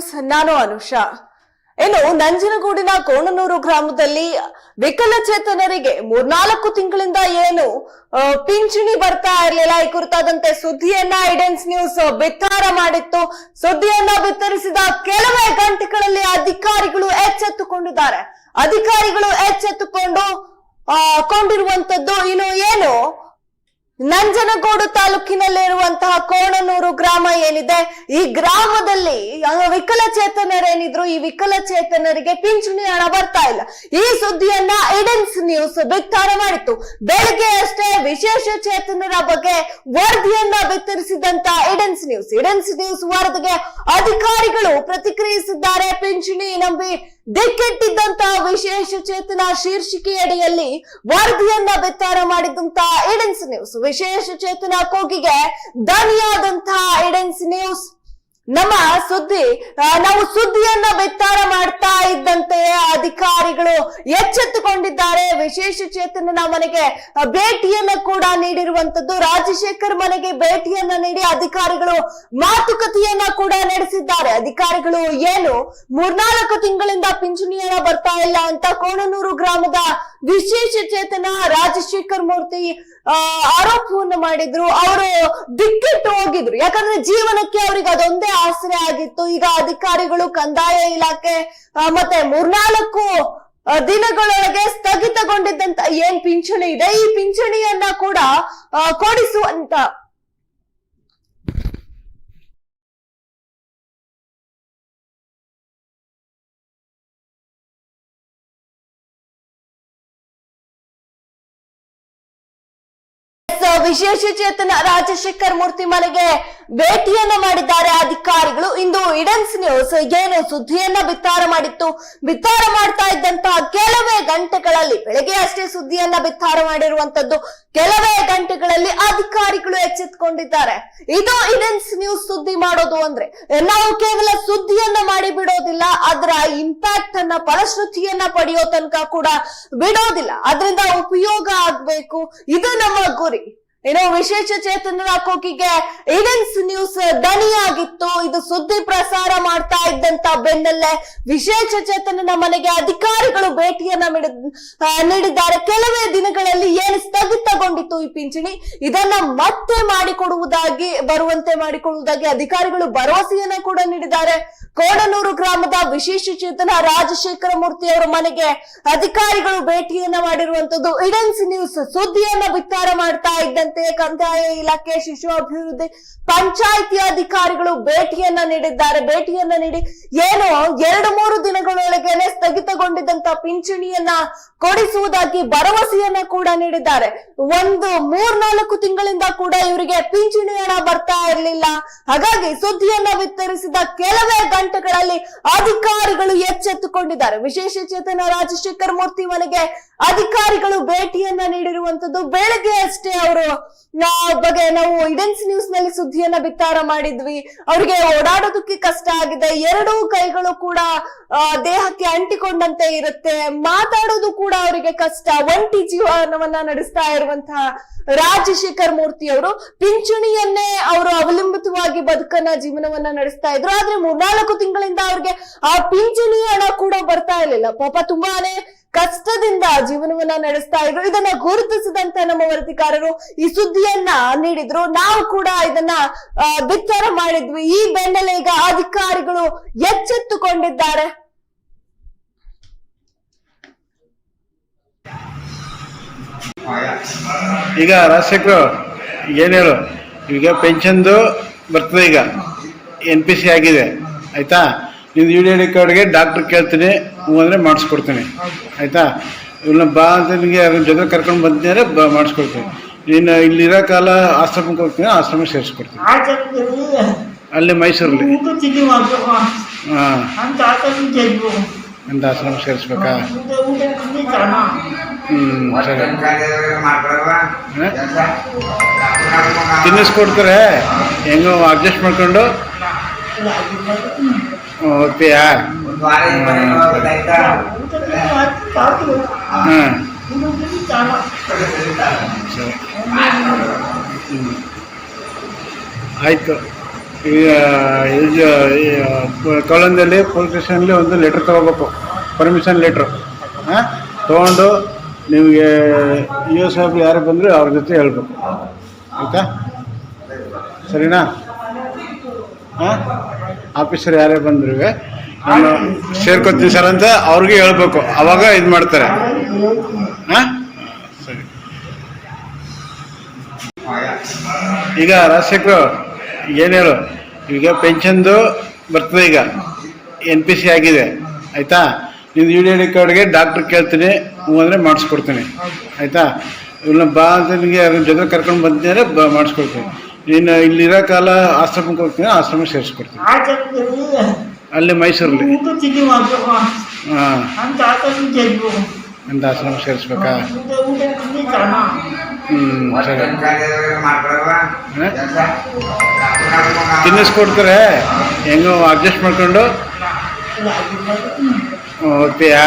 News ನಾನು ಅನುಷಾ. ಇನ್ನು ನಂಜನಗೂಡಿನ ಕೋಣನೂರು ಗ್ರಾಮದಲ್ಲಿ ವಿಕಲಚೇತನರಿಗೆ ಮೂರ್ನಾಲ್ಕು ತಿಂಗಳಿಂದ ಏನು ಪಿಂಚಣಿ ಬರ್ತಾ ಇರಲಿಲ್ಲ. ಈ ಕುರಿತಾದಂತೆ ಸುದ್ದಿಯನ್ನ ಐಡೆನ್ಸ್ ನ್ಯೂಸ್ ಬಿತ್ತಾರ ಮಾಡಿತ್ತು. ಸುದ್ದಿಯನ್ನ ಬಿತ್ತರಿಸಿದ ಕೆಲವೇ ಗಂಟೆಗಳಲ್ಲಿ ಅಧಿಕಾರಿಗಳು ಎಚ್ಚೆತ್ತುಕೊಂಡಿದ್ದಾರೆ. ಅಧಿಕಾರಿಗಳು ಎಚ್ಚೆತ್ತುಕೊಂಡು ಕೊಂಡಿರುವಂತದ್ದು ಇನ್ನು ಏನು ನಂಜನಗೂಡು ತಾಲೂಕಿನಲ್ಲಿರುವಂತಹ ಕೋಣನೂರು ಗ್ರಾಮ ಏನಿದೆ, ಈ ಗ್ರಾಮದಲ್ಲಿ ವಿಕಲಚೇತನರೇನಿದ್ರು, ಈ ವಿಕಲಚೇತನರಿಗೆ ಪಿಂಚಣಿ ಹಣ ಬರ್ತಾ ಇಲ್ಲ. ಈ ಸುದ್ದಿಯನ್ನ ಐಡೆನ್ಸ್ ನ್ಯೂಸ್ ಬಿತ್ತಾರ ಮಾಡಿತ್ತು. ಬೆಳಗ್ಗೆ ಅಷ್ಟೇ ವಿಶೇಷ ಚೇತನರ ಬಗ್ಗೆ ವರದಿಯನ್ನ ಬಿತ್ತರಿಸಿದಂತ ಐಡೆನ್ಸ್ ನ್ಯೂಸ್ ಐಡೆನ್ಸ್ ನ್ಯೂಸ್ ವರದಿಗೆ ಅಧಿಕಾರಿಗಳು ಪ್ರತಿಕ್ರಿಯಿಸಿದ್ದಾರೆ. ಪಿಂಚಣಿ ನಂಬಿ ದಿಕ್ಕೆಟ್ಟಿದ್ದಂತಹ ವಿಶೇಷ ಚೇತನ ಶೀರ್ಷಿಕೆಯಡಿಯಲ್ಲಿ ವರದಿಯನ್ನ ಬಿತ್ತಾರ ಮಾಡಿದಂತಹ ಐಡೆನ್ಸ್ ನ್ಯೂಸ್ ವಿಶೇಷ ಚೇತನ ಕೋಗಿಗೆ ದನಿಯಾದಂತಹ ಐಡೆನ್ಸ್ ನ್ಯೂಸ್. ನಮ್ಮ ಸುದ್ದಿ ನಾವು ಸುದ್ದಿಯನ್ನ ಬಿತ್ತಾರ ಮಾಡ್ತಾ ಇದ್ದಂತೆ ಅಧಿಕಾರಿಗಳು ಎಚ್ಚೆತ್ತುಕೊಂಡಿದ್ದಾರೆ. ವಿಶೇಷ ಚೇತನನ ಮನೆಗೆ ಭೇಟಿಯನ್ನ ಕೂಡ ನೀಡಿರುವಂತದ್ದು ರಾಜಶೇಖರ್ ಮನೆಗೆ ಭೇಟಿಯನ್ನ ನೀಡಿ ಅಧಿಕಾರಿಗಳು ಮಾತುಕತೆಯನ್ನ ಕೂಡ ನಡೆಸಿದ್ದಾರೆ. ಅಧಿಕಾರಿಗಳು ಏನು, ಮೂರ್ನಾಲ್ಕು ತಿಂಗಳಿಂದ ಪಿಂಚಣಿಯನ್ನ ಬರ್ತಾ ಇಲ್ಲ ಅಂತ ಕೋಣನೂರು ಗ್ರಾಮದ ವಿಶೇಷ ಚೇತನ ರಾಜಶೇಖರ್ ಮೂರ್ತಿ ಆರೋಪವನ್ನು ಮಾಡಿದ್ರು. ಅವರು ದಿಕ್ಕಿಟ್ಟು ಹೋಗಿದ್ರು. ಯಾಕಂದ್ರೆ ಜೀವನಕ್ಕೆ ಅವ್ರಿಗೆ ಅದೊಂದೇ ಆಸರೆ ಆಗಿತ್ತು. ಈಗ ಅಧಿಕಾರಿಗಳು ಕಂದಾಯ ಇಲಾಖೆ ಮತ್ತೆ ಮೂರ್ನಾಲ್ಕು ದಿನಗಳೊಳಗೆ ಸ್ಥಗಿತಗೊಂಡಿದ್ದಂತ ಏನ್ ಪಿಂಚಣಿ ಇದೆ? ಈ ಪಿಂಚಣಿಯನ್ನ ಕೂಡ ಕೊಡಿಸುವಂತ ವಿಶೇಷ ಚೇತನ ರಾಜಶೇಖರ್ ಮೂರ್ತಿ ಮನೆಗೆ ಭೇಟಿಯನ್ನ ಮಾಡಿದ್ದಾರೆ ಅಧಿಕಾರಿಗಳು. ಇಂದು ಇಡನ್ಸ್ ನ್ಯೂಸ್ ಏನು ಸುದ್ದಿಯನ್ನ ಬಿತ್ತಾರ ಮಾಡಿತ್ತು? ಬಿತ್ತಾರ ಮಾಡ್ತಾ ಇದ್ದಂತಹ ಕೆಲವೇ ಗಂಟೆಗಳಲ್ಲಿ, ಬೆಳಗ್ಗೆ ಅಷ್ಟೇ ಸುದ್ದಿಯನ್ನ ಬಿತ್ತಾರ ಮಾಡಿರುವಂತದ್ದು ಕೆಲವೇ ಗಂಟೆಗಳಲ್ಲಿ ಅಧಿಕಾರಿಗಳು ಎಚ್ಚೆತ್ಕೊಂಡಿದ್ದಾರೆ. ಇದು ಇಡನ್ಸ್ ನ್ಯೂಸ್ ಸುದ್ದಿ ಮಾಡೋದು ಅಂದ್ರೆ, ನಾವು ಕೇವಲ ಸುದ್ದಿಯನ್ನ ಮಾಡಿ ಬಿಡೋದಿಲ್ಲ, ಅದರ ಇಂಪ್ಯಾಕ್ಟ್ ಅನ್ನ, ಫಲಶ್ರುತಿಯನ್ನ ಪಡೆಯೋ ತನಕ ಕೂಡ ಬಿಡೋದಿಲ್ಲ. ಅದರಿಂದ ಉಪಯೋಗ ಆಗ್ಬೇಕು. ಇದು ನಮ್ಮ ಗುರಿ. ಏನೋ ವಿಶೇಷ ಚೇತನರ ಕೂಗಿಗೆ ಇಡನ್ಸ್ ನ್ಯೂಸ್ ದನಿಯಾಗಿತ್ತು. ಇದು ಸುದ್ದಿ ಪ್ರಸಾರ ಮಾಡ್ತಾ ಇದ್ದಂತ ಬೆನ್ನಲ್ಲೇ ವಿಶೇಷ ಚೇತನನ ಮನೆಗೆ ಅಧಿಕಾರಿಗಳು ಭೇಟಿಯನ್ನ ನೀಡಿದ್ದಾರೆ. ಕೆಲವೇ ದಿನಗಳಲ್ಲಿ ಏನು ಸ್ಥಗಿತಗೊಂಡಿತ್ತು ಈ ಪಿಂಚಣಿ? ಇದನ್ನ ಮತ್ತೆ ಮಾಡಿಕೊಡುವುದಾಗಿ, ಬರುವಂತೆ ಮಾಡಿಕೊಡುವುದಾಗಿ ಅಧಿಕಾರಿಗಳು ಭರವಸೆಯನ್ನ ಕೂಡ ನೀಡಿದ್ದಾರೆ. ಕೋಡನೂರು ಗ್ರಾಮದ ವಿಶೇಷ ಚೇತನ ರಾಜಶೇಖರ ಮೂರ್ತಿ ಅವರ ಮನೆಗೆ ಅಧಿಕಾರಿಗಳು ಭೇಟಿಯನ್ನ ಮಾಡಿರುವಂತದ್ದು ಇಡನ್ಸ್ ನ್ಯೂಸ್ ಸುದ್ದಿಯನ್ನ ಬಿತ್ತಾರ ಮಾಡ್ತಾ ಇದ್ದಂತೆ ಕಂದಾಯ ಇಲಾಖೆ, ಶಿಶು ಅಭಿವೃದ್ಧಿ, ಪಂಚಾಯಿತಿ ಅಧಿಕಾರಿಗಳು ಭೇಟಿಯನ್ನ ನೀಡಿದ್ದಾರೆ. ಭೇಟಿಯನ್ನ ನೀಡಿ ಏನು, ಎರಡು, ಮೂರು ದಿನಗಳೊಳಗೇನೆ ಸ್ಥಗಿತಗೊಂಡಿದ್ದಂತ ಪಿಂಚಣಿಯನ್ನ ಕೊಡಿಸುವುದಾಗಿ ಭರವಸೆಯನ್ನ ಕೂಡ ನೀಡಿದ್ದಾರೆ. ಒಂದು ಮೂರ್ನಾಲ್ಕು ತಿಂಗಳಿಂದ ಕೂಡ ಇವರಿಗೆ ಪಿಂಚಣಿ ಹಣ ಬರ್ತಾ ಇರಲಿಲ್ಲ. ಹಾಗಾಗಿ ಸುದ್ದಿಯನ್ನ ವಿತರಿಸಿದ ಕೆಲವೇ ಗಂಟೆಗಳಲ್ಲಿ ಅಧಿಕಾರಿಗಳು ಎಚ್ಚೆತ್ತುಕೊಂಡಿದ್ದಾರೆ. ವಿಶೇಷ ಚೇತನ ರಾಜಶೇಖರ್ ಮೂರ್ತಿ ಮನೆಗೆ ಅಧಿಕಾರಿಗಳು ಭೇಟಿಯನ್ನ ನೀಡಿರುವಂತದ್ದು ಬೆಳಗ್ಗೆ ಅಷ್ಟೇ ಅವರು ಬಗ್ಗೆ ನಾವು ಇಡೆನ್ಸ್ ನ್ಯೂಸ್ನಲ್ಲಿ ಸುದ್ದಿಯನ್ನ ಬಿತ್ತಾರ ಮಾಡಿದ್ವಿ. ಅವ್ರಿಗೆ ಓಡಾಡೋದಕ್ಕೆ ಕಷ್ಟ ಆಗಿದೆ. ಎರಡೂ ಕೈಗಳು ಕೂಡ ದೇಹಕ್ಕೆ ಅಂಟಿಕೊಂಡಂತೆ ಇರುತ್ತೆ. ಮಾತಾಡೋದು ಕೂಡ ಅವರಿಗೆ ಕಷ್ಟ. ಒಂಟಿ ಜೀವನವನ್ನ ನಡೆಸ್ತಾ ಇರುವಂತಹ ರಾಜಶೇಖರ್ ಮೂರ್ತಿ ಅವರು ಪಿಂಚಣಿಯನ್ನೇ ಅವರು ಅವಲಂಬಿತವಾಗಿ ಬದುಕನ್ನ ಜೀವನವನ್ನ ನಡೆಸ್ತಾ ಇದ್ರು. ಆದ್ರೆ ಮೂರ್ನಾಲ್ಕು ತಿಂಗಳಿಂದ ಅವ್ರಿಗೆ ಆ ಪಿಂಚಣಿ ಹಣ ಕೂಡ ಬರ್ತಾ ಇರ್ಲಿಲ್ಲ. ಪಾಪ ತುಂಬಾನೇ ಕಷ್ಟದಿಂದ ಜೀವನವನ್ನ ನಡೆಸ್ತಾ ಇದ್ರು. ಇದನ್ನ ಗುರುತಿಸಿದಂತ ನಮ್ಮ ವರದಿಗಾರರು ಈ ಸುದ್ದಿಯನ್ನ ನೀಡಿದ್ರು. ನಾವು ಕೂಡ ಇದನ್ನ ಬಿತ್ತರ ಮಾಡಿದ್ವಿ. ಈ ಬೆನ್ನಲ್ಲೇ ಈಗ ಅಧಿಕಾರಿಗಳು ಎಚ್ಚೆತ್ತುಕೊಂಡಿದ್ದಾರೆ. ಈಗ ರಾಜಶೇಖರು ಏನು ಹೇಳು? ಈಗ ಪೆನ್ಷನ್ದು ಬರ್ತದೆ ಈಗ. ಎನ್ ಪಿ ಸಿ ಆಗಿದೆ. ಆಯಿತಾ? ನಿಮ್ಮದು ಯು ಡಿ ಐ ಕಾರ್ಡ್ಗೆ ಡಾಕ್ಟ್ರ್ ಕೇಳ್ತೀನಿ ಹ್ಞೂ ಅಂದರೆ ಮಾಡಿಸ್ಕೊಡ್ತೀನಿ. ಆಯಿತಾ? ಇವನ್ನ ಬಾ ಅಂತ ನಿಮಗೆ ಅದ್ರ ಜೊತೆ ಕರ್ಕೊಂಡು ಬಂದಿದ್ದಾರೆ ಬ ಮಾಡಿಸ್ಕೊಡ್ತೀನಿ. ನೀನು ಇಲ್ಲಿರೋ ಕಾಲ ಆಶ್ರಮಕ್ಕೆ ಹೋಗ್ತೀನಿ ಆಶ್ರಮಕ್ಕೆ ಸೇರಿಸ್ಕೊಡ್ತೀನಿ. ಅಲ್ಲಿ ಮೈಸೂರಲ್ಲಿ. ಹಾಂ. ಅಂತ ಆಶ್ರಮ ಸೇರಿಸ್ಬೇಕಾ? ತಿನ್ನಿಸ್ಕೊಡ್ತಾರೆ ಹೆಂಗೋ ಅಡ್ಜಸ್ಟ್ ಮಾಡ್ಕೊಂಡು? ಓದ್ತೀಯಾ ಹಾಂ ಆಯಿತು. ಈಗ ತೊಳಂದಲ್ಲಿ ಈ, ಕೋಲಂದಲ್ಲಿ ಪೊಲೀಸ್ ಸ್ಟೇಷನಲ್ಲಿ ಒಂದು ಲೆಟ್ರ್ ತೊಗೋಬೇಕು. ಪರ್ಮಿಷನ್ ಲೆಟ್ರು ಹಾಂ? ತೊಗೊಂಡು ನಿಮಗೆ ಇ ಎಸ್ ಸಾಹೇಬ್ರು ಯಾರು ಬಂದರೆ ಅವ್ರ ಜೊತೆ ಹೇಳ್ಬೇಕು. ಆಯಿತಾ? ಸರಿನಾ? ಹಾಂ? ಆಫೀಸರ್ ಯಾರೇ ಬಂದ್ರು ನಾನು ಸೇರ್ಕೊತೀನಿ ಸರ್ ಅಂತ ಅವ್ರಿಗೆ ಹೇಳ್ಬೇಕು. ಅವಾಗ ಇದು ಮಾಡ್ತಾರೆ. ಹಾಂ? ಸರಿ. ಈಗ ರಾಜಶೇಖರ್ ಏನು ಹೇಳು? ಈಗ ಪೆನ್ಷನ್ದು ಬರ್ತದೆ ಈಗ. ಎನ್ ಪಿ ಸಿ ಆಗಿದೆ. ಆಯಿತಾ? ನಿಂದು ಯು ಡಿ ಐ ಕಾರ್ಡ್ಗೆ ಡಾಕ್ಟ್ರ್ ಕೇಳ್ತೀನಿ ಹ್ಞೂ ಅಂದರೆ ಮಾಡಿಸ್ಕೊಡ್ತೀನಿ. ಆಯಿತಾ? ಇಲ್ಲ ಬಾ ಅಂತ ನಿಮಗೆ ಅದ್ರ ಜೊತೆ ಕರ್ಕೊಂಡು ಬಂದಿದ್ದಾರೆ ಬ ಮಾಡಿಸ್ಕೊಡ್ತೀನಿ. ಇನ್ನು ಇಲ್ಲಿರೋ ಕಾಲ ಆಶ್ರಮಕ್ಕೆ ಹೋಗ್ತೀನಿ ಆಶ್ರಮ ಸೇರಿಸ್ಕೊಡ್ತೀನಿ. ಅಲ್ಲಿ ಮೈಸೂರಲ್ಲಿ. ಹಾಂ. ಅಂತ ಆಶ್ರಮ ಸೇರಿಸ್ಬೇಕಾ? ಹ್ಞೂ ಸರಿ. ತಿನ್ನಿಸ್ಕೊಡ್ತಾರೆ? ಹೆಂಗೋ ಅಡ್ಜಸ್ಟ್ ಮಾಡ್ಕೊಂಡು? ಹೋಗ್ತೀಯಾ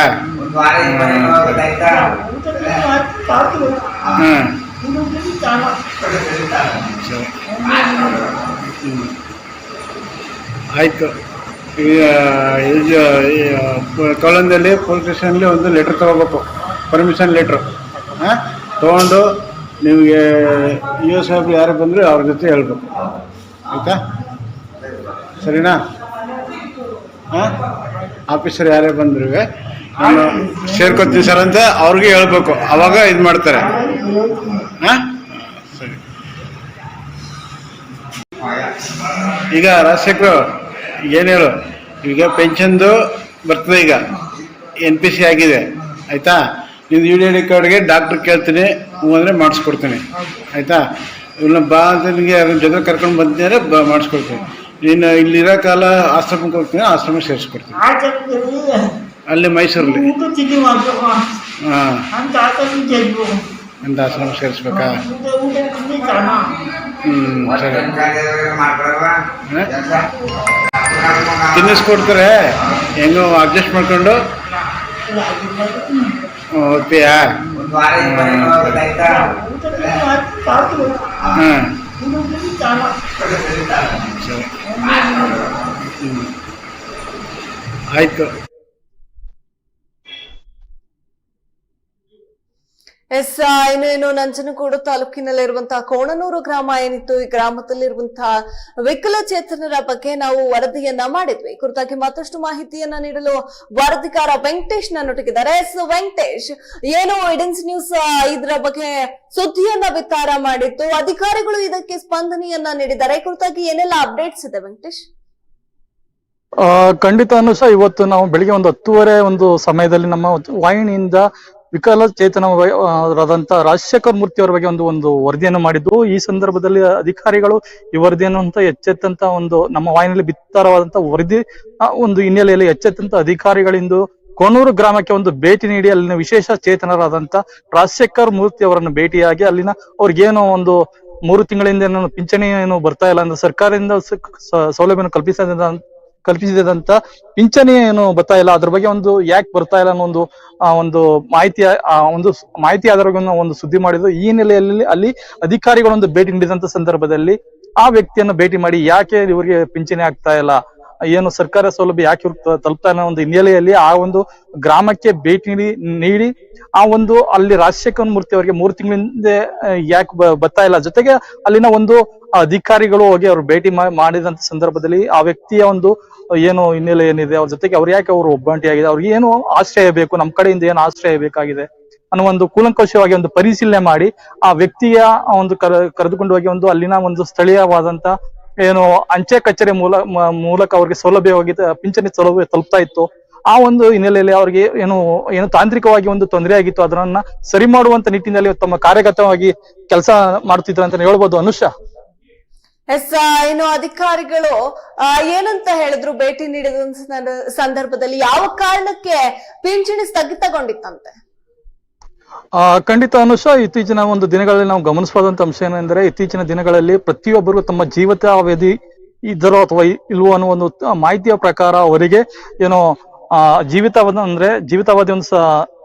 ಹಾಂ ಆಯಿತು. ಕೋಲಂದಲ್ಲಿ ಪೊಲೀಸ್ ಸ್ಟೇಷನಲ್ಲಿ ಒಂದು ಲೆಟ್ರ್ ತೊಗೋಬೇಕು. Permission letter. ಹಾಂ ತೊಗೊಂಡು ನಿಮಗೆ ಯು ಎಸ್ ಸಾಹೇಬ್ರು ಯಾರು ಬಂದರೆ ಅವ್ರ ಜೊತೆ ಹೇಳ್ಬೇಕು. ಆಯಿತಾ? ಸರಿನಾ? ಆಫೀಸರ್ ಯಾರೇ ಬಂದ್ರು ನಾನು ಸೇರ್ಕೊತೀನಿ ಸರ್ ಅಂತ ಅವ್ರಿಗೆ ಹೇಳ್ಬೇಕು. ಅವಾಗ ಇದು ಮಾಡ್ತಾರೆ. ಹಾಂ? ಸರಿ ಈಗ ರಾಜಶೇಖರ್ ಏನು ಹೇಳು? ಈಗ ಪೆನ್ಷನ್ದು ಬರ್ತದೆ ಈಗ. ಎನ್ ಪಿ ಸಿ ಆಗಿದೆ. ಆಯಿತಾ? ನಿಮ್ಮ ಯು ಡಿ ಐ ಕಾರ್ಡ್ಗೆ ಡಾಕ್ಟ್ರ್ ಕೇಳ್ತೀನಿ ಹ್ಞೂ ಅಂದರೆ ಮಾಡಿಸ್ಕೊಡ್ತೀನಿ. ಆಯಿತಾ? ಇವ್ನ ಬಾ ಅಂತ ನಿಮಗೆ ಜೊತೆ ಕರ್ಕೊಂಡು ಬಂದಿದ್ದಾರೆ ಬ, ಮಾಡಿಸ್ಕೊಡ್ತೀನಿ. ನೀನು ಇಲ್ಲಿರೋ ಕಾಲ ಆಶ್ರಮಕ್ಕೆ ಹೋಗ್ತೀನಿ ಆಶ್ರಮ ಸೇರಿಸ್ಕೊಡ್ತೀನಿ. ಆ ಜಾಗದಲ್ಲಿ ಅಲ್ಲಿ ಮೈಸೂರಲ್ಲಿ. ಊಟ ತಿಂಡಿ ಮಾಡ್ಬೇಕು. ಹಾಂ. ಅಂತ ಆತನ ಅಂತ ಆಶ್ರಮಕ್ಕೆ ಸೇರಿಸ್ಬೇಕಾ? ಊಟ ಊಟ ತಿಂಡಿ ಕಾಣ ಹ್ಞೂ ಸರಿ. ತಿನ್ನಿಸ್ಕೊಡ್ತಾರೆ. ಹೆಂಗೋ ಅಡ್ಜಸ್ಟ್ ಮಾಡ್ಕೊಂಡು. ಓದ್ತೀಯಾ ಹಾಂ. ಸರಿ. ಹ್ಞೂ ಆಯಿತು ಎಸ್ ಇನ್ನು ಏನು ನಂಜನಗೂಡು ತಾಲೂಕಿನಲ್ಲಿರುವಂತಹ ಕೋಣನೂರು ಗ್ರಾಮ ಏನಿತ್ತು, ಈ ಗ್ರಾಮದಲ್ಲಿರುವಂತಹ ವಿಕಲಚೇತನರ ಬಗ್ಗೆ ನಾವು ವರದಿಯನ್ನ ಮಾಡಿದ್ವಿ. ಕುರಿತಾಗಿ ಮತ್ತಷ್ಟು ಮಾಹಿತಿಯನ್ನ ನೀಡಲು ವರದಿಗಾರ ವೆಂಕಟೇಶ್ ನನ್ನೊಟ್ಟಿಗಿದ್ದಾರೆ. ಎಸ್ ವೆಂಕಟೇಶ್, ಏನು ಇಡನ್ಸ್ ನ್ಯೂಸ್ ಇದ್ರ ಬಗ್ಗೆ ಸುದ್ದಿಯನ್ನ ವಿಚಾರ ಮಾಡಿತ್ತು ಅಧಿಕಾರಿಗಳು ಇದಕ್ಕೆ ಸ್ಪಂದನೆಯನ್ನ ನೀಡಿದ್ದಾರೆ. ಕುರಿತಾಗಿ ಏನೆಲ್ಲ ಅಪ್ಡೇಟ್ಸ್ ಇದೆ ವೆಂಕಟೇಶ್? ಖಂಡಿತ ಸಹ ಇವತ್ತು ನಾವು ಬೆಳಿಗ್ಗೆ ಒಂದು ಹತ್ತುವರೆ ಒಂದು ಸಮಯದಲ್ಲಿ ನಮ್ಮ ವಾಹಿನಿಯಿಂದ ವಿಕಲಚೇತನರಾದಂತ ರಾಜಶೇಖರ್ ಮೂರ್ತಿ ಅವರ ಬಗ್ಗೆ ಒಂದು ಒಂದು ವರದಿಯನ್ನು ಮಾಡಿದ್ದು. ಈ ಸಂದರ್ಭದಲ್ಲಿ ಅಧಿಕಾರಿಗಳು ಈ ವರದಿಯನ್ನು ಅಂತ ಎಚ್ಚೆತ್ತಂತ ಒಂದು ನಮ್ಮ ವಾಯಿನಲ್ಲಿ ಬಿತ್ತಾರವಾದಂತ ವರದಿ ಒಂದು ಹಿನ್ನೆಲೆಯಲ್ಲಿ ಎಚ್ಚೆತ್ತಂತ ಅಧಿಕಾರಿಗಳಿಂದ ಕೊನೂರು ಗ್ರಾಮಕ್ಕೆ ಒಂದು ಭೇಟಿ ನೀಡಿ ಅಲ್ಲಿನ ವಿಶೇಷ ಚೇತನರಾದಂತ ರಾಜಶೇಖರ್ ಮೂರ್ತಿ ಅವರನ್ನು ಭೇಟಿಯಾಗಿ ಅಲ್ಲಿನ ಅವ್ರಿಗೇನೋ ಒಂದು ಮೂರು ತಿಂಗಳಿಂದ ಏನೋ ಪಿಂಚಣಿ ಏನು ಬರ್ತಾ ಇಲ್ಲ ಅಂದ್ರೆ ಸರ್ಕಾರದಿಂದ ಸೌಲಭ್ಯವನ್ನು ಕಲ್ಪಿಸದ ಕಲ್ಪಿಸಿದಂತ ಪಿಂಚಣಿ ಏನು ಬರ್ತಾ ಇಲ್ಲ, ಅದ್ರ ಬಗ್ಗೆ ಒಂದು ಯಾಕೆ ಬರ್ತಾ ಇಲ್ಲ ಅನ್ನೋ ಒಂದು ಒಂದು ಮಾಹಿತಿ ಒಂದು ಮಾಹಿತಿ ಆಧಾರ ಬಗ್ಗೆ ಒಂದು ಸುದ್ದಿ ಮಾಡಿದ್ರು ಈ ನೆಲೆಯಲ್ಲಿ ಅಲ್ಲಿ ಅಧಿಕಾರಿಗಳೊಂದು ಭೇಟಿ ನೀಡಿದಂತ ಸಂದರ್ಭದಲ್ಲಿ ಆ ವ್ಯಕ್ತಿಯನ್ನು ಭೇಟಿ ಮಾಡಿ ಯಾಕೆ ಇವರಿಗೆ ಪಿಂಚಣಿ ಆಗ್ತಾ ಇಲ್ಲ? ಏನು ಸರ್ಕಾರ ಸೌಲಭ್ಯ ಯಾಕೆ ತಲುಪ್ತಾ ಅನ್ನೋ ಒಂದು ಹಿನ್ನೆಲೆಯಲ್ಲಿ ಆ ಒಂದು ಗ್ರಾಮಕ್ಕೆ ಭೇಟಿ ನೀಡಿ ನೀಡಿ, ಆ ಒಂದು ಅಲ್ಲಿ ರಾಜಶೇಖರ್ ಮೂರ್ತಿ ಅವರಿಗೆ ಮೂರು ತಿಂಗಳಿಂದ ಯಾಕೆ ಬರ್ತಾ ಇಲ್ಲ. ಜೊತೆಗೆ ಅಲ್ಲಿನ ಒಂದು ಅಧಿಕಾರಿಗಳು ಹೋಗಿ ಅವ್ರು ಭೇಟಿ ಮಾಡಿದಂತ ಸಂದರ್ಭದಲ್ಲಿ ಆ ವ್ಯಕ್ತಿಯ ಒಂದು ಏನು ಹಿನ್ನೆಲೆ ಏನಿದೆ, ಅವ್ರ ಜೊತೆಗೆ ಅವ್ರು ಯಾಕೆ ಅವರು ಒಬ್ಬಂಟಿ ಆಗಿದೆ ಅವ್ರಿಗೆ ಏನು ಆಶ್ರಯ ಬೇಕು ನಮ್ಮ ಕಡೆಯಿಂದ ಏನು ಆಶ್ರಯ ಬೇಕಾಗಿದೆ ಅನ್ನೋ ಒಂದು ಕೂಲಂಕಷವಾಗಿ ಒಂದು ಪರಿಶೀಲನೆ ಮಾಡಿ ಆ ವ್ಯಕ್ತಿಯ ಒಂದು ಕರ, ಕರೆದುಕೊಂಡು ಹೋಗಿ ಒಂದು ಅಲ್ಲಿನ ಒಂದು ಸ್ಥಳೀಯವಾದಂತ ಏನು ಅಂಚೆ ಕಚೇರಿ ಮೂಲ ಮೂಲಕ ಅವ್ರಿಗೆ ಸೌಲಭ್ಯವಾಗಿ ಪಿಂಚಣಿ ಸೌಲಭ್ಯ ತಲುಪ್ತಾ ಇತ್ತು. ಆ ಒಂದು ಹಿನ್ನೆಲೆಯಲ್ಲಿ ಅವ್ರಿಗೆ ಏನು ಏನು ತಾಂತ್ರಿಕವಾಗಿ ಒಂದು ತೊಂದರೆ ಆಗಿತ್ತು. ಅದನ್ನ ಸರಿ ಮಾಡುವಂತ ನಿಟ್ಟಿನಲ್ಲಿ ತಮ್ಮ ಕಾರ್ಯಗತವಾಗಿ ಕೆಲಸ ಮಾಡ್ತಿದ್ರು ಅಂತ ಹೇಳ್ಬೋದು. ಅನುಷಾ? ಎಸ್ ಏನು ಅಧಿಕಾರಿಗಳು ಏನಂತ ಹೇಳಿದ್ರು ಭೇಟಿ ನೀಡಿದ ಸಂದರ್ಭದಲ್ಲಿ ಯಾವ ಕಾರಣಕ್ಕೆ ಪಿಂಚಣಿ ಸ್ಥಗಿತಗೊಂಡಿತ್ತಂತೆ? ಖಂಡಿತ ಅನುಷ ಇತ್ತೀಚಿನ ಒಂದು ದಿನಗಳಲ್ಲಿ ನಾವು ಗಮನಿಸಬಹುದಂತ ಅಂಶ ಏನೆಂದರೆ ಇತ್ತೀಚಿನ ದಿನಗಳಲ್ಲಿ ಪ್ರತಿಯೊಬ್ಬರು ತಮ್ಮ ಜೀವಿತಾವಧಿ ಇದ್ದರೋ ಅಥವಾ ಇಲ್ವೋ ಅನ್ನೋ ಒಂದು ಮಾಹಿತಿಯ ಪ್ರಕಾರ ಅವರಿಗೆ ಏನೋ ಆ ಜೀವಿತಾವಧಿ ಅಂದ್ರೆ ಜೀವಿತಾವಧಿ ಒಂದು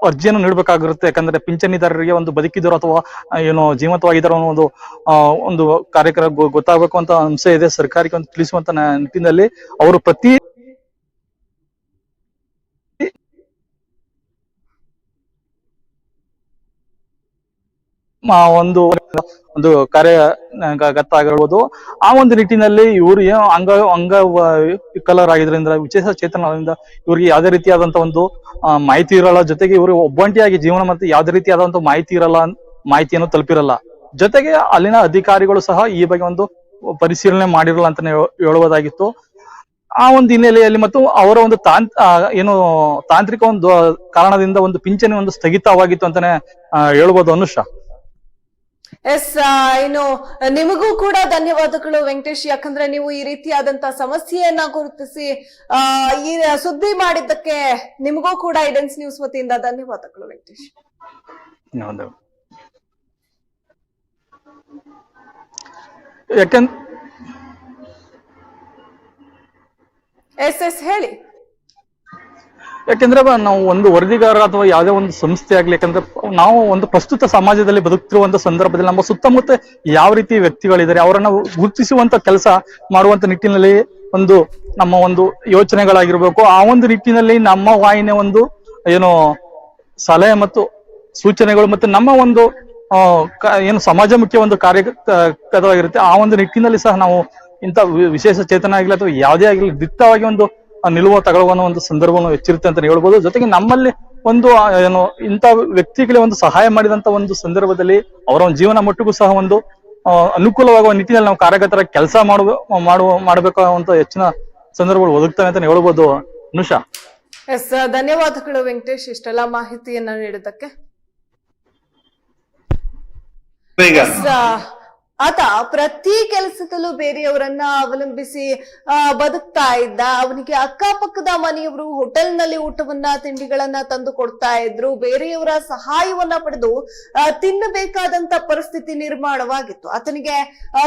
ಅರ್ಜಿಯನ್ನು ನೀಡಬೇಕಾಗಿರುತ್ತೆ. ಯಾಕಂದ್ರೆ ಪಿಂಚಣಿದಾರರಿಗೆ ಒಂದು ಬದುಕಿದ್ರು ಅಥವಾ ಏನೋ ಜೀವಂತವಾಗಿದ್ದಾರೋ ಅನ್ನೋ ಒಂದು ಆ, ಒಂದು ಕಾರ್ಯಕ್ರಮ ಗೊತ್ತಾಗಬೇಕು ಅಂತ ಅಂಶ ಇದೆ. ಸರ್ಕಾರಕ್ಕೆ ಒಂದು ತಿಳಿಸುವಂತ ನಿಟ್ಟಿನಲ್ಲಿ ಅವರು ಪ್ರತಿ ಆ, ಒಂದು ಒಂದು ಕಾರ್ಯ ಆಗಿರ್ಬೋದು. ಆ ಒಂದು ನಿಟ್ಟಿನಲ್ಲಿ ಇವರು ಅಂಗ ಅಂಗ ಅಂಗ ವಿಕಲರಾಗಿದ್ರಿಂದ ವಿಶೇಷ ಚೇತನದಿಂದ ಇವ್ರಿಗೆ ಯಾವುದೇ ರೀತಿಯಾದಂತ ಒಂದು ಮಾಹಿತಿ ಇರಲ್ಲ. ಜೊತೆಗೆ ಇವರು ಒಬ್ಬಂಟಿಯಾಗಿ ಜೀವನ ಮತ್ತೆ ಯಾವುದೇ ರೀತಿಯಾದಂತ ಮಾಹಿತಿ ಇರಲ್ಲ, ಮಾಹಿತಿಯನ್ನು ತಲುಪಿರಲ್ಲ. ಜೊತೆಗೆ ಅಲ್ಲಿನ ಅಧಿಕಾರಿಗಳು ಸಹ ಈ ಬಗ್ಗೆ ಒಂದು ಪರಿಶೀಲನೆ ಮಾಡಿರಲ್ಲ ಹೇಳ- ಹೇಳುವುದಾಗಿತ್ತು. ಆ ಒಂದು ಹಿನ್ನೆಲೆಯಲ್ಲಿ ಮತ್ತು ಅವರ ಒಂದು ತಾಂತ್ ಏನು ತಾಂತ್ರಿಕ ಒಂದು ಕಾರಣದಿಂದ ಒಂದು ಪಿಂಚಣಿ ಒಂದು ಸ್ಥಗಿತವಾಗಿತ್ತು ಅಂತಾನೆ ಹೇಳ್ಬೋದು ಅನುಷಾ. ಎಸ್ ಏನು ನಿಮಗೂ ಕೂಡ ಧನ್ಯವಾದಗಳು ವೆಂಕಟೇಶ್. ಯಾಕಂದ್ರೆ ನೀವು ಈ ರೀತಿಯಾದಂತ ಸಮಸ್ಯೆಯನ್ನ ಗುರುತಿಸಿ ಆ ಈ ಸುದ್ದಿ ಮಾಡಿದ್ದಕ್ಕೆ ನಿಮಗೂ ಕೂಡ ಐಡೆನ್ಸ್ ನ್ಯೂಸ್ ವತಿಯಿಂದ ಧನ್ಯವಾದಗಳು ವೆಂಕಟೇಶ್. ಎಸ್ ಎಸ್ ಹೇಳಿ. ಯಾಕೆಂದ್ರೆ ನಾವು ಒಂದು ವರದಿಗಾರ ಅಥವಾ ಯಾವುದೇ ಒಂದು ಸಂಸ್ಥೆ ಆಗ್ಲಿ, ಯಾಕಂದ್ರೆ ನಾವು ಒಂದು ಪ್ರಸ್ತುತ ಸಮಾಜದಲ್ಲಿ ಬದುಕ್ತಿರುವಂತ ಸಂದರ್ಭದಲ್ಲಿ ನಮ್ಮ ಸುತ್ತಮುತ್ತ ಯಾವ ರೀತಿ ವ್ಯಕ್ತಿಗಳಿದ್ದಾರೆ, ಅವರನ್ನ ಗುರುತಿಸುವಂತ ಕೆಲಸ ಮಾಡುವಂತ ನಿಟ್ಟಿನಲ್ಲಿ ಒಂದು ನಮ್ಮ ಒಂದು ಯೋಚನೆಗಳಾಗಿರ್ಬೇಕು. ಆ ಒಂದು ನಿಟ್ಟಿನಲ್ಲಿ ನಮ್ಮ ವಾಹಿನಿಯ ಒಂದು, ಏನು, ಸಲಹೆ ಮತ್ತು ಸೂಚನೆಗಳು ಮತ್ತೆ ನಮ್ಮ ಒಂದು ಏನು ಸಮಾಜಮುಖಿ ಒಂದು ಕಾರ್ಯವಾಗಿರುತ್ತೆ ಆ ಒಂದು ನಿಟ್ಟಿನಲ್ಲಿ ಸಹ ನಾವು ಇಂಥ ವಿಶೇಷ ಚೇತನ ಆಗಲಿ ಅಥವಾ ಯಾವುದೇ ಆಗಲಿ ದಿಟ್ಟವಾಗಿ ಒಂದು ನಿಲುವು ತಗೊಳ್ಳುವ ಒಂದು ಸಂದರ್ಭವನ್ನು ಹೆಚ್ಚಿರುತ್ತೆ ಅಂತ ಹೇಳ್ಬೋದು. ಜೊತೆಗೆ ನಮ್ಮಲ್ಲಿ ಒಂದು ಏನು ಇಂಥ ವ್ಯಕ್ತಿಗಳಿಗೆ ಒಂದು ಸಹಾಯ ಮಾಡಿದಂತ ಒಂದು ಸಂದರ್ಭದಲ್ಲಿ ಅವರ ಒಂದು ಜೀವನ ಮಟ್ಟಿಗೂ ಸಹ ಒಂದು ಅನುಕೂಲವಾಗುವ ನಿಟ್ಟಿನಲ್ಲಿ ನಾವು ಕಾರ್ಯಕರ್ತರ ಕೆಲಸ ಮಾಡುವ ಮಾಡುವ ಮಾಡಬೇಕಾಗುವಂತ ಹೆಚ್ಚಿನ ಸಂದರ್ಭಗಳು ಒದಗ್ತವೆ ಅಂತ ಹೇಳ್ಬೋದು. ಅನುಷಾ ಎಸ್ ಧನ್ಯವಾದಗಳು ವೆಂಕಟೇಶ್. ಇಷ್ಟೆಲ್ಲ ಮಾಹಿತಿಯನ್ನ ನೀಡಿದ್ದಕ್ಕೆ. ಆತ ಪ್ರತಿ ಕೆಲಸದಲ್ಲೂ ಬೇರೆಯವರನ್ನ ಅವಲಂಬಿಸಿ ಆ, ಬದುಕ್ತಾ ಇದ್ದ. ಅವನಿಗೆ ಅಕ್ಕಪಕ್ಕದ ಮನೆಯವರು ಹೋಟೆಲ್ನಲ್ಲಿ ಊಟವನ್ನ ತಿಂಡಿಗಳನ್ನ ತಂದು ಕೊಡ್ತಾ ಇದ್ರು. ಬೇರೆಯವರ ಸಹಾಯವನ್ನ ಪಡೆದು ತಿನ್ನಬೇಕಾದಂತ ಪರಿಸ್ಥಿತಿ ನಿರ್ಮಾಣವಾಗಿತ್ತು. ಆತನಿಗೆ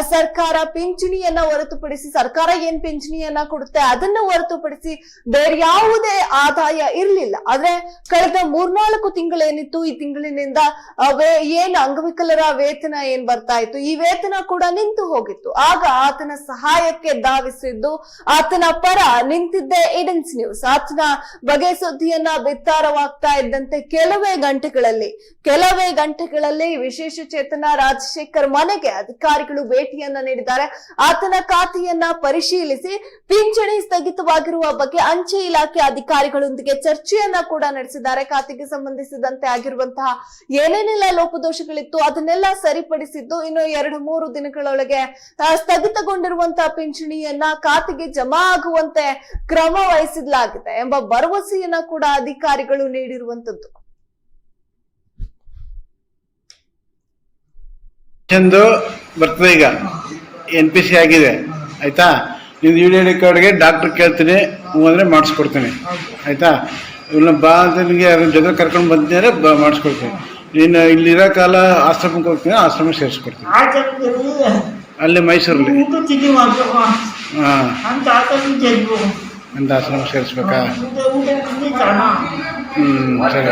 ಸರ್ಕಾರ ಪಿಂಚಣಿಯನ್ನ ಹೊರತುಪಡಿಸಿ ಸರ್ಕಾರ ಏನ್ ಪಿಂಚಣಿಯನ್ನ ಕೊಡುತ್ತೆ ಅದನ್ನ ಹೊರತುಪಡಿಸಿ ಬೇರೆ ಯಾವುದೇ ಆದಾಯ ಇರ್ಲಿಲ್ಲ. ಆದ್ರೆ ಕಳೆದ ಮೂರ್ನಾಲ್ಕು ತಿಂಗಳೇನಿತ್ತು ಈ ತಿಂಗಳಿನಿಂದ ಏನ್ ಅಂಗವಿಕಲರ ವೇತನ ಏನ್ ಬರ್ತಾ ಇತ್ತು? ಈ ವೇತನ ಕೂಡ ನಿಂತು ಹೋಗಿತ್ತು. ಆಗ ಆತನ ಸಹಾಯಕ್ಕೆ ಧಾವಿಸಿದ್ದು ಆತನ ಪರ ನಿಂತಿದ್ದೆ ಇಡನ್ಸ್ ನ್ಯೂಸ್. ಆತನ ಬಗೆ ಸುದ್ದಿಯನ್ನ ಬಿತ್ತಾರವಾಗ್ತಾ ಇದ್ದಂತೆ ಕೆಲವೇ ಗಂಟೆಗಳಲ್ಲಿ ಕೆಲವೇ ಗಂಟೆಗಳಲ್ಲಿ ವಿಶೇಷ ಚೇತನ ರಾಜಶೇಖರ್ ಮನೆಗೆ ಅಧಿಕಾರಿಗಳು ಭೇಟಿಯನ್ನ ನೀಡಿದ್ದಾರೆ. ಆತನ ಖಾತೆಯನ್ನ ಪರಿಶೀಲಿಸಿ ಪಿಂಚಣಿ ಸ್ಥಗಿತವಾಗಿರುವ ಬಗ್ಗೆ ಅಂಚೆ ಇಲಾಖೆ ಅಧಿಕಾರಿಗಳೊಂದಿಗೆ ಚರ್ಚೆಯನ್ನ ಕೂಡ ನಡೆಸಿದ್ದಾರೆ. ಖಾತೆಗೆ ಸಂಬಂಧಿಸಿದಂತೆ ಆಗಿರುವಂತಹ ಏನೇನೆಲ್ಲ ಲೋಪದೋಷಗಳಿತ್ತು ಅದನ್ನೆಲ್ಲ ಸರಿಪಡಿಸಿದ್ದು ಇನ್ನು ಎರಡು ಮೂರು ದಿನಗಳೊಳಗೆ ಸ್ಥಗಿತಗೊಂಡಿರುವಂತ ಪಿಂಚಣಿಯನ್ನ ಖಾತೆಗೆ ಜಮಾ ಆಗುವಂತೆ ಕ್ರಮ ವಹಿಸಲಾಗಿದೆ ಎಂಬ ಭರವಸೆಯನ್ನ ಕೂಡ ಅಧಿಕಾರಿಗಳು ನೀಡಿರುವಂತದ್ದು ಎಂದು ಬರ್ತದೆ ಈಗ. ಎನ್ ಪಿ ಸಿ ಆಗಿದೆ. ಆಯ್ತಾ? ನಿಮ್ದು ಯು ಡಿ ಐ ಡಿ ಕಾರ್ಡ್ಗೆ ಡಾಕ್ಟ್ರ್ ಕೇಳ್ತೀನಿ. ಹ್ಞೂ ಅಂದರೆ ಮಾಡಿಸ್ಕೊಡ್ತೀನಿ. ಆಯ್ತಾ? ಇವನ್ನ ಬಾ ಅಂತ ನಿಮಗೆ ಅದ್ರ ಜೊತೆ ಕರ್ಕೊಂಡು ಬಂತೀನಿ ಬ ಮಾಡಿಸ್ಕೊಡ್ತೀನಿ. ನೀನು ಇಲ್ಲಿರೋ ಕಾಲ ಆಶ್ರಮಕ್ಕೆ ಹೋಗ್ತೀನಿ ಆಶ್ರಮ ಸೇರಿಸ್ಕೊಡ್ತೀನಿ. ಅಲ್ಲಿ ಮೈಸೂರಲ್ಲಿ. ಹಾಂ. ಅಂತ ಆಶ್ರಮ ಸೇರಿಸ್ಬೇಕಾ? ಹ್ಞೂ ಸರಿ.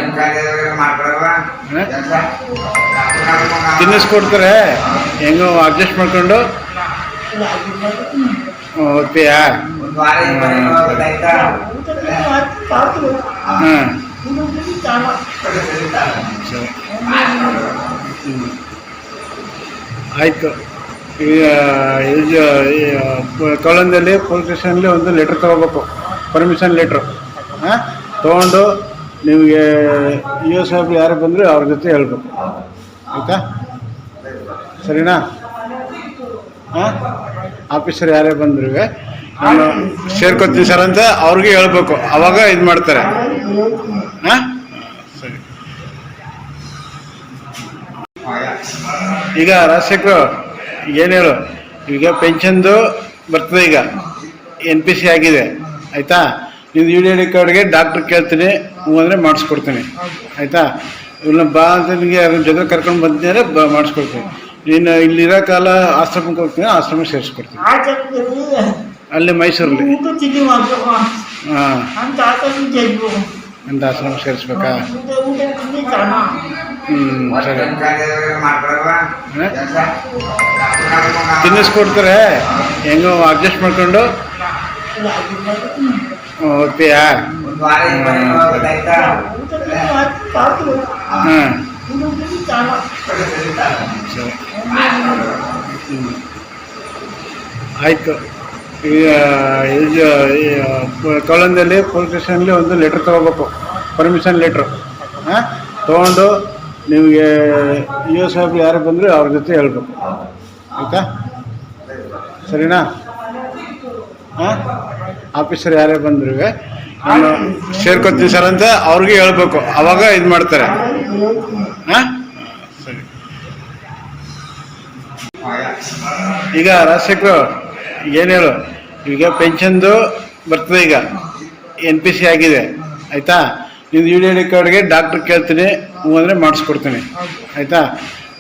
ತಿನ್ನಿಸ್ಕೊಡ್ತಾರೆ? ಹೆಂಗೋ ಅಡ್ಜಸ್ಟ್ ಮಾಡ್ಕೊಂಡು? ಓದ್ತೀಯಾ? ಹಾಂ. ಸರಿ. ಆಯಿತು. ಕಳಂದಲ್ಲಿ ಪೊಲೀಸ್ ಸ್ಟೇಷನಲ್ಲಿ ಒಂದು ಲೆಟ್ರ್ ತೊಗೋಬೇಕು. ಪರ್ಮಿಷನ್ ಲೆಟ್ರು ಹಾಂ? ತೊಗೊಂಡು ನಿಮಗೆ ಇ ಎಸ್ ಯಾರು ಬಂದರೆ ಅವ್ರ ಜೊತೆ ಹೇಳ್ಬೇಕು. ಆಯಿತಾ? ಸರಿನಾ? ಹಾಂ? ಆಫೀಸರ್ ಯಾರೇ ಬಂದ್ರು ನಾನು ಸೇರ್ಕೊತೀನಿ ಸರ್ ಅಂತ ಅವ್ರಿಗೆ ಹೇಳ್ಬೇಕು. ಅವಾಗ ಇದು ಮಾಡ್ತಾರೆ. ಹಾಂ? ಈಗ ರಾಜಶೇಖರ್ ಏನು ಹೇಳು? ಈಗ ಪೆನ್ಷನ್ದು ಬರ್ತದೆ ಈಗ. ಎನ್ ಪಿ ಸಿ ಆಗಿದೆ. ಆಯಿತಾ? ನಿಮ್ಮದು ಯು ಡಿ ಐ ಡಿ ಕಾರ್ಡ್ಗೆ ಡಾಕ್ಟ್ರ್ ಕೇಳ್ತೀನಿ ಹ್ಞೂ ಅಂದರೆ ಮಾಡಿಸ್ಕೊಡ್ತೀನಿ. ಆಯಿತಾ? ಇವನ್ನ ಬಾ ಅಂತ ನಿಮಗೆ ಅದ್ರ ಜೊತೆ ಕರ್ಕೊಂಡು ಬಂತೀನಿ ಅಂದರೆ ಬ ಮಾಡಿಸ್ಕೊಡ್ತೀನಿ. ನೀನು ಇಲ್ಲಿರೋ ಕಾಲ ಆಶ್ರಮಕ್ಕೆ ಹೋಗ್ತೀನಿ ಆಶ್ರಮ ಸೇರಿಸ್ಕೊಡ್ತೀನಿ. ಅಲ್ಲಿ ಮೈಸೂರಲ್ಲಿ. ಹಾಂ. ಅಂತ ಆಶ್ರಮ ಸೇರಿಸ್ಬೇಕಾ? ತಿನ್ನಿಸ್ಕೊಡ್ತಾರೆ ಹೆಂಗೋ ಅಡ್ಜಸ್ಟ್ ಮಾಡ್ಕೊಂಡು. ಹೋಗ್ತೀಯಾ ಹಾಂ ಆಯಿತು. ಈಗ ತೊಳಂದಲ್ಲಿ ಪೊಲೀಸ್ ಸ್ಟೇಷನಲ್ಲಿ ಒಂದು ಲೆಟ್ರ್ ತೊಗೋಬೇಕು. ಪರ್ಮಿಷನ್ ಲೆಟ್ರು ಹಾಂ? ತೊಗೊಂಡು ನಿಮಗೆ ಇ ಎಸ್ ಸಾಹೇಬ್ರು ಯಾರು ಬಂದರೂ ಅವ್ರ ಜೊತೆ ಹೇಳ್ಬೇಕು. ಆಯಿತಾ? ಸರಿನಾ? ಹಾಂ? ಆಫೀಸರ್ ಯಾರೇ ಬಂದ್ರು ನಾನು ಸೇರ್ಕೊತೀನಿ ಸರ್ ಅಂತ ಅವ್ರಿಗೆ ಹೇಳ್ಬೇಕು. ಅವಾಗ ಇದು ಮಾಡ್ತಾರೆ. ಹಾಂ? ಸರಿ. ಈಗ ರಾಜಶೇಖರ್ ಏನು ಹೇಳು? ಈಗ ಪೆನ್ಷನ್ದು ಬರ್ತದೆ ಈಗ. ಎನ್ ಪಿ ಸಿ ಆಗಿದೆ. ಆಯಿತಾ? ನಿಂದು ಯು ಡಿ ಐ ಡಿ ಕಾರ್ಡ್ಗೆ ಡಾಕ್ಟ್ರ್ ಕೇಳ್ತೀನಿ, ಹ್ಞೂ ಅಂದರೆ ಮಾಡಿಸ್ಕೊಡ್ತೀನಿ. ಆಯಿತಾ?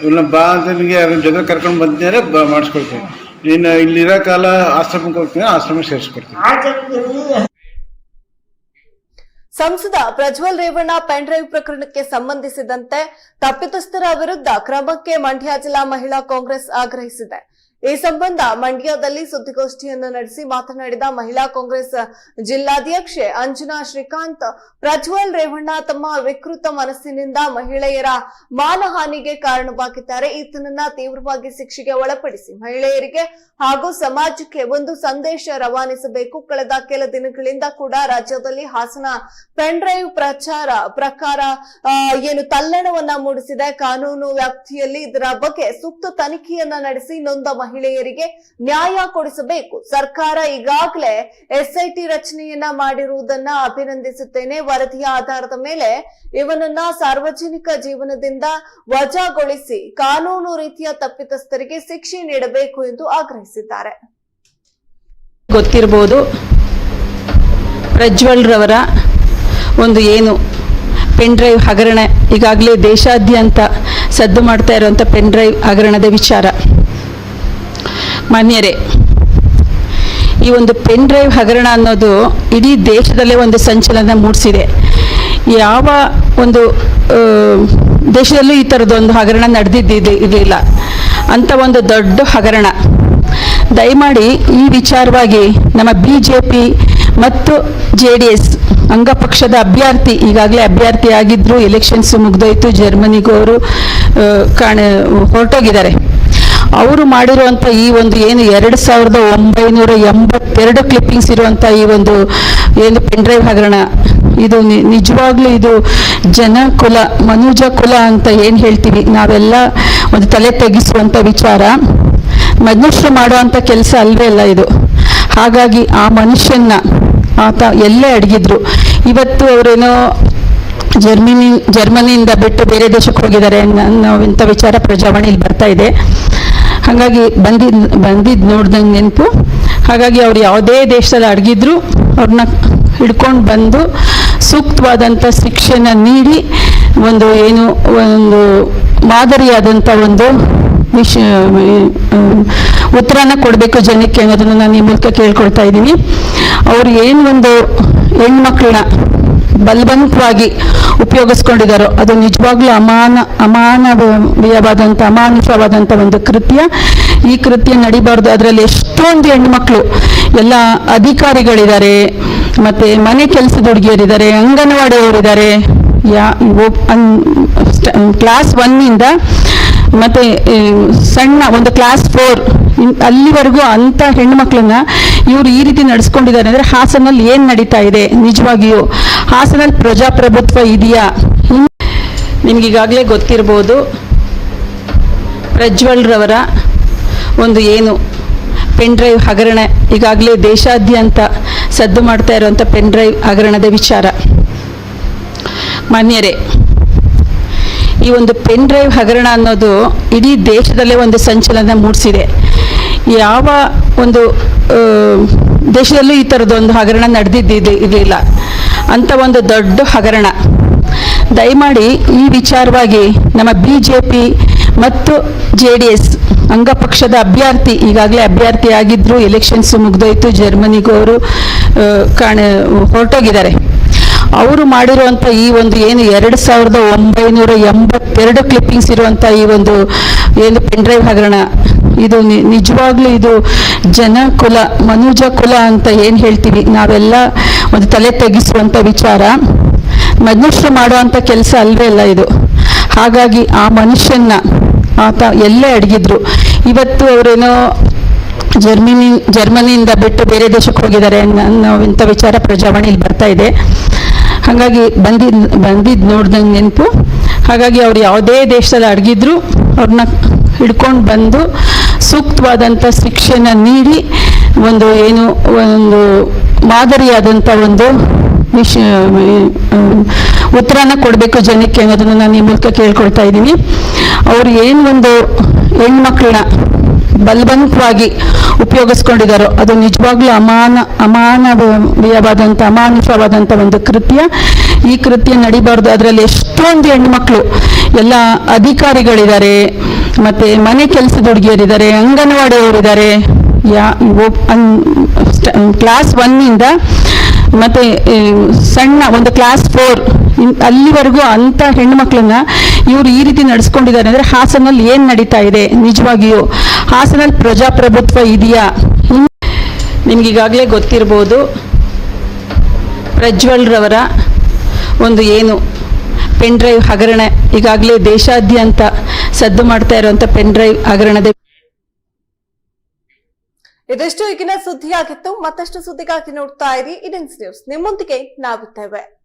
ಇವನ್ನ ಬಾ ಅಂತ ನಿಮಗೆ ಅದ್ರ ಜೊತೆ ಕರ್ಕೊಂಡು ಬಂದಿದ್ದಾರೆ ಬ, ಮಾಡಿಸ್ಕೊಡ್ತೀನಿ. ನೀನು ಇಲ್ಲಿರೋ ಕಾಲ ಆಶ್ರಮಕ್ಕೆ ಹೋಗ್ತೀನಿ, ಆಶ್ರಮ ಸೇರಿಸ್ಕೊಡ್ತೀನಿ. ಸಂಸದ ಪ್ರಜ್ವಲ್ ರೇವಣ್ಣ ಪೆನ್ ಡ್ರೈವ್ ಪ್ರಕರಣಕ್ಕೆ ಸಂಬಂಧಿಸಿದಂತೆ ತಪ್ಪಿತಸ್ಥರ ವಿರುದ್ಧ ಕ್ರಮಕ್ಕೆ ಮಂಡ್ಯ ಜಿಲ್ಲಾ ಮಹಿಳಾ ಕಾಂಗ್ರೆಸ್ ಆಗ್ರಹಿಸಿದೆ. ಈ ಸಂಬಂಧ ಮಂಡ್ಯದಲ್ಲಿ ಸುದ್ದಿಗೋಷ್ಠಿಯನ್ನು ನಡೆಸಿ ಮಾತನಾಡಿದ ಮಹಿಳಾ ಕಾಂಗ್ರೆಸ್ ಜಿಲ್ಲಾಧ್ಯಕ್ಷೆ ಅಂಜನಾ ಶ್ರೀಕಾಂತ್, ಪ್ರಜ್ವಲ್ ರೇವಣ್ಣ ತಮ್ಮ ವಿಕೃತ ಮನಸ್ಸಿನಿಂದ ಮಹಿಳೆಯರ ಮಾನಹಾನಿಗೆ ಕಾರಣವಾಗಿದ್ದಾರೆ. ಈತನನ್ನ ತೀವ್ರವಾಗಿ ಶಿಕ್ಷೆಗೆ ಒಳಪಡಿಸಿ ಮಹಿಳೆಯರಿಗೆ ಹಾಗೂ ಸಮಾಜಕ್ಕೆ ಒಂದು ಸಂದೇಶ ರವಾನಿಸಬೇಕು. ಕಳೆದ ಕೆಲ ದಿನಗಳಿಂದ ಕೂಡ ರಾಜ್ಯದಲ್ಲಿ ಹಾಸನ ಪೆನ್ ಡ್ರೈವ್ ಪ್ರಚಾರ ಪ್ರಕಾರ ಏನು ತಲ್ಲಣವನ್ನ ಮೂಡಿಸಿದೆ. ಕಾನೂನು ವ್ಯಾಪ್ತಿಯಲ್ಲಿ ಇದರ ಬಗ್ಗೆ ಸೂಕ್ತ ತನಿಖೆಯನ್ನ ನಡೆಸಿ ನೊಂದ ಮಹಿಳೆಯರಿಗೆ ನ್ಯಾಯ ಕೊಡಿಸಬೇಕು. ಸರ್ಕಾರ ಈಗಾಗಲೇ ಎಸ್ಐಟಿ ರಚನೆಯನ್ನ ಮಾಡಿರುವುದನ್ನ ಅಭಿನಂದಿಸುತ್ತೇನೆ. ವರದಿಯ ಆಧಾರದ ಮೇಲೆ ಇವನನ್ನ ಸಾರ್ವಜನಿಕ ಜೀವನದಿಂದ ವಜಾಗೊಳಿಸಿ ಕಾನೂನು ರೀತಿಯ ತಪ್ಪಿತಸ್ಥರಿಗೆ ಶಿಕ್ಷೆ ನೀಡಬೇಕು ಎಂದು ಆಗ್ರಹಿಸಿದ್ದಾರೆ. ಗೊತ್ತಿರಬಹುದು ಪ್ರಜ್ವಲ್ ರವರ ಒಂದು ಏನು ಪೆನ್ ಡ್ರೈವ್ ಹಗರಣ ಈಗಾಗಲೇ ದೇಶಾದ್ಯಂತ ಸದ್ದು ಮಾಡ್ತಾ ಇರುವಂಥ ಪೆನ್ ಡ್ರೈವ್ ಹಗರಣದ ವಿಚಾರ. ಮಾನ್ಯರೇ, ಈ ಒಂದು ಪೆನ್ ಡ್ರೈವ್ ಹಗರಣ ಅನ್ನೋದು ಇಡೀ ದೇಶದಲ್ಲೇ ಒಂದು ಸಂಚಲನ ಮೂಡಿಸಿದೆ. ಯಾವ ಒಂದು ದೇಶದಲ್ಲೂ ಈ ಥರದೊಂದು ಹಗರಣ ನಡೆದಿದ್ದಿದೆ ಇರಲಿಲ್ಲ. ಅಂಥ ಒಂದು ದೊಡ್ಡ ಹಗರಣ. ದಯಮಾಡಿ ಈ ವಿಚಾರವಾಗಿ ನಮ್ಮ ಬಿ ಜೆ ಪಿ ಮತ್ತು ಜೆ ಡಿ ಎಸ್ ಅಂಗಪಕ್ಷದ ಅಭ್ಯರ್ಥಿ, ಈಗಾಗಲೇ ಅಭ್ಯರ್ಥಿ ಆಗಿದ್ದರು ಎಲೆಕ್ಷನ್ಸ್ ಮುಗ್ದೋಯ್ತು. ಜರ್ಮನಿಗೂ ಅವರು ಕಾಣ, ಹೊರಟೋಗಿದ್ದಾರೆ. ಅವರು ಮಾಡಿರುವಂಥ ಈ ಒಂದು ಏನು ಎರಡು ಸಾವಿರದ ಒಂಬೈನೂರ ಎಂಬತ್ತೆರಡು ಕ್ಲಿಪ್ಪಿಂಗ್ಸ್ ಇರುವಂಥ ಈ ಒಂದು ಏನು ಪೆನ್ ಡ್ರೈವ್ ಹಗರಣ, ಇದು ನಿಜವಾಗ್ಲೂ ಇದು ಜನ ಕುಲ ಮನುಜ ಕುಲ ಅಂತ ಏನು ಹೇಳ್ತೀವಿ? ನಾವೆಲ್ಲ ಒಂದು ತಲೆ ತೆಗಿಸುವಂಥ ವಿಚಾರ. ಮನುಷ್ಯರು ಮಾಡುವಂಥ ಕೆಲಸ ಅಲ್ವೇ ಅಲ್ಲ ಇದು. ಹಾಗಾಗಿ ಆ ಮನುಷ್ಯನ್ನ ಆತ ಎಲ್ಲೇ ಅಡಗಿದ್ರು. ಇವತ್ತು ಅವರೇನೋ ಜರ್ಮನಿ, ಜರ್ಮನಿಯಿಂದ ಬಿಟ್ಟು ಬೇರೆ ದೇಶಕ್ಕೆ ಹೋಗಿದ್ದಾರೆ ಅನ್ನೋ ಇಂಥ ವಿಚಾರ ಪ್ರಜಾವಾಣಿಲಿ ಬರ್ತಾ ಇದೆ. ಹಾಗಾಗಿ ಬಂದಿದ್ ಬಂದಿದ್ದು ನೋಡ್ದಂಗೆ ನೆನಪು. ಹಾಗಾಗಿ ಅವ್ರು ಯಾವುದೇ ದೇಶದಲ್ಲಿ ಅಡಗಿದ್ರು ಅವ್ರನ್ನ ಹಿಡ್ಕೊಂಡು ಬಂದು ಸೂಕ್ತವಾದಂಥ ಶಿಕ್ಷೆನ ನೀಡಿ ಒಂದು ಏನು, ಒಂದು ಮಾದರಿಯಾದಂಥ ಒಂದು ವಿಷ ಉತ್ತರನ ಕೊಡಬೇಕು ಜನಕ್ಕೆ ಅನ್ನೋದನ್ನು ನಾನು ಈ ಮೂಲಕ ಕೇಳ್ಕೊಳ್ತಾ ಇದ್ದೀನಿ. ಅವ್ರು ಏನು ಒಂದು ಹೆಣ್ಮಕ್ಳನ್ನ ಬಲವಂತವಾಗಿ ಉಪಯೋಗಿಸ್ಕೊಂಡಿದ್ದಾರೋ. ಅದು ನಿಜವಾಗ್ಲೂ ಅಮಾನ, ಅಮಾನವೀಯವಾದಂಥ, ಅಮಾನುಷವಾದಂಥ ಒಂದು ಕೃತ್ಯ. ಈ ಕೃತ್ಯ ನಡಿಬಾರ್ದು. ಅದರಲ್ಲಿ ಎಷ್ಟೊಂದು ಹೆಣ್ಮಕ್ಳು, ಎಲ್ಲ ಅಧಿಕಾರಿಗಳಿದ್ದಾರೆ. ಮತ್ತೆ ಮನೆ ಕೆಲಸದ ಹುಡುಗಿಯರಿದ್ದಾರೆ, ಅಂಗನವಾಡಿಯವರಿದ್ದಾರೆ. ಯಾ ಕ್ಲಾಸ್ ಒನ್ನಿಂದ ಮತ್ತೆ ಸಣ್ಣ ಒಂದು ಕ್ಲಾಸ್ ಫೋರ್ ಅಲ್ಲಿವರೆಗೂ ಅಂಥ ಹೆಣ್ಮಕ್ಳನ್ನ ಇವರು ಈ ರೀತಿ ನಡೆಸ್ಕೊಂಡಿದ್ದಾರೆ ಅಂದರೆ ಹಾಸನಲ್ಲಿ ಏನು ನಡೀತಾ ಇದೆ ನಿಜವಾಗಿಯೂ? ಹಾಸನಲ್ಲಿ ಪ್ರಜಾಪ್ರಭುತ್ವ ಇದೆಯಾ? ನಿಮಗೀಗಾಗಲೇ ಗೊತ್ತಿರ್ಬೋದು, ಪ್ರಜ್ವಲ್ರವರ ಒಂದು ಏನು? ಪೆನ್ ಡ್ರೈವ್ ಹಗರಣ, ಈಗಾಗಲೇ ದೇಶಾದ್ಯಂತ ಸದ್ದು ಮಾಡ್ತಾ ಇರುವಂಥ ಪೆನ್ ಡ್ರೈವ್ ಹಗರಣದ ವಿಚಾರ. ಮಾನ್ಯರೇ ಈ ಒಂದು ಪೆನ್ ಡ್ರೈವ್ ಹಗರಣ ಅನ್ನೋದು ಇಡೀ ದೇಶದಲ್ಲೇ ಒಂದು ಸಂಚಲನ ಮೂಡಿಸಿದೆ. ಯಾವ ಒಂದು ದೇಶದಲ್ಲೂ ಈ ಥರದೊಂದು ಹಗರಣ ನಡೆದಿದ್ದು, ಇರಲಿಲ್ಲ. ಅಂಥ ಒಂದು ದೊಡ್ಡ ಹಗರಣ. ದಯಮಾಡಿ ಈ ವಿಚಾರವಾಗಿ ನಮ್ಮ ಬಿ ಜೆ ಪಿ ಮತ್ತು ಜೆ ಡಿ ಎಸ್ ಅಂಗಪಕ್ಷದ ಅಭ್ಯರ್ಥಿ, ಈಗಾಗಲೇ ಅಭ್ಯರ್ಥಿ ಆಗಿದ್ದರು ಎಲೆಕ್ಷನ್ಸ್ ಮುಗ್ದೋಯ್ತು ಜರ್ಮನಿಗೂ ಅವರು ಕಾಣ, ಹೊರಟೋಗಿದ್ದಾರೆ. ಅವರು ಮಾಡಿರುವಂಥ ಈ ಒಂದು ಏನು ಎರಡು ಸಾವಿರದ ಒಂಬೈನೂರ ಎಂಬತ್ತೆರಡು ಕ್ಲಿಪ್ಪಿಂಗ್ಸ್ ಇರುವಂಥ ಈ ಒಂದು ಏನು ಪೆನ್ಡ್ರೈವ್ ಹಗರಣ. ಇದು ನಿಜವಾಗ್ಲೂ ಇದು ಜನಕುಲ, ಮನುಜ ಕುಲ ಅಂತ ಏನು ಹೇಳ್ತೀವಿ? ನಾವೆಲ್ಲ ಒಂದು ತಲೆ ತೆಗಿಸುವಂಥ ವಿಚಾರ. ಮನುಷ್ಯರು ಮಾಡುವಂಥ ಕೆಲಸ ಅಲ್ವೇ ಅಲ್ಲ ಇದು. ಹಾಗಾಗಿ ಆ ಮನುಷ್ಯನ್ನ ಆತ ಎಲ್ಲೇ ಅಡಗಿದ್ರು. ಇವತ್ತು ಅವರೇನೋ ಜರ್ಮನಿ, ಜರ್ಮನಿಯಿಂದ ಬಿಟ್ಟು ಬೇರೆ ದೇಶಕ್ಕೆ ಹೋಗಿದ್ದಾರೆ ಅನ್ನೋ ಇಂಥ ವಿಚಾರ ಪ್ರಜಾವಾಣಿಲಿ ಬರ್ತಾ ಇದೆ. ಹಾಗಾಗಿ ಬಂದಿದ್ ಬಂದಿದ್ದು ನೋಡ್ದಂಗೆ ನೆನಪು. ಹಾಗಾಗಿ ಅವ್ರು ಯಾವುದೇ ದೇಶದಲ್ಲಿ ಅಡಗಿದ್ರು ಅವ್ರನ್ನ ಹಿಡ್ಕೊಂಡು ಬಂದು ಸೂಕ್ತವಾದಂಥ ಶಿಕ್ಷೆನ ನೀಡಿ ಒಂದು ಏನು, ಒಂದು ಮಾದರಿಯಾದಂಥ ಒಂದು ವಿಷ ಉತ್ತರನ ಕೊಡಬೇಕು ಜನಕ್ಕೆ ಅನ್ನೋದನ್ನು ನಾನು ಈ ಮೂಲಕ ಕೇಳ್ಕೊಳ್ತಾ ಇದ್ದೀನಿ. ಅವ್ರು ಏನು ಒಂದು ಹೆಣ್ಮಕ್ಳನ್ನ ಬಲವಂತವಾಗಿ ಉಪಯೋಗಿಸ್ಕೊಂಡಿದ್ದಾರೋ. ಅದು ನಿಜವಾಗ್ಲೂ ಅಮಾನ, ಅಮಾನವೀಯವಾದಂಥ, ಅಮಾನುಷವಾದಂಥ ಒಂದು ಕೃತ್ಯ. ಈ ಕೃತ್ಯ ನಡಿಬಾರ್ದು. ಅದರಲ್ಲಿ ಎಷ್ಟೊಂದು ಹೆಣ್ಮಕ್ಳು, ಎಲ್ಲ ಅಧಿಕಾರಿಗಳಿದ್ದಾರೆ. ಮತ್ತೆ ಮನೆ ಕೆಲಸದ ಹುಡುಗಿಯರಿದ್ದಾರೆ, ಅಂಗನವಾಡಿಯವರಿದ್ದಾರೆ. ಯಾ ಕ್ಲಾಸ್ ಒನ್ನಿಂದ ಮತ್ತೆ ಸಣ್ಣ ಒಂದು ಕ್ಲಾಸ್ ಫೋರ್ ಅಲ್ಲಿವರೆಗೂ ಅಂಥ ಹೆಣ್ಮಕ್ಳನ್ನ ಇವರು ಈ ರೀತಿ ನಡೆಸ್ಕೊಂಡಿದ್ದಾರೆ ಅಂದ್ರೆ ಹಾಸನಲ್ಲಿ ಏನು ನಡೀತಾ ಇದೆ? ನಿಜವಾಗಿಯೂ ಹಾಸನಲ್ಲಿ ಪ್ರಜಾಪ್ರಭುತ್ವ ಇದೆಯಾ? ನಿಮ್ಗೆ ಈಗಾಗಲೇ ಗೊತ್ತಿರ್ಬೋದು, ಪ್ರಜ್ವಲ್ರವರ ಒಂದು ಏನು, ಪೆನ್ ಡ್ರೈವ್ ಹಗರಣ, ಈಗಾಗಲೇ ದೇಶಾದ್ಯಂತ ಸದ್ದು ಮಾಡ್ತಾ ಇರುವಂಥ ಪೆನ್ ಡ್ರೈವ್ ಹಗರಣದ ಇದಿಷ್ಟು ಈಗಿನ ಸುದ್ದಿಯಾಗಿತ್ತು. ಮತ್ತಷ್ಟು ಸುದ್ದಿಗಾಗಿ ನೋಡ್ತಾ ಇರಿ. ಇಡೆನ್ಸ್ ನ್ಯೂಸ್ ನಿಮ್ಮೊಂದಿಗೆ ನಾವಿದ್ದೇವೆ.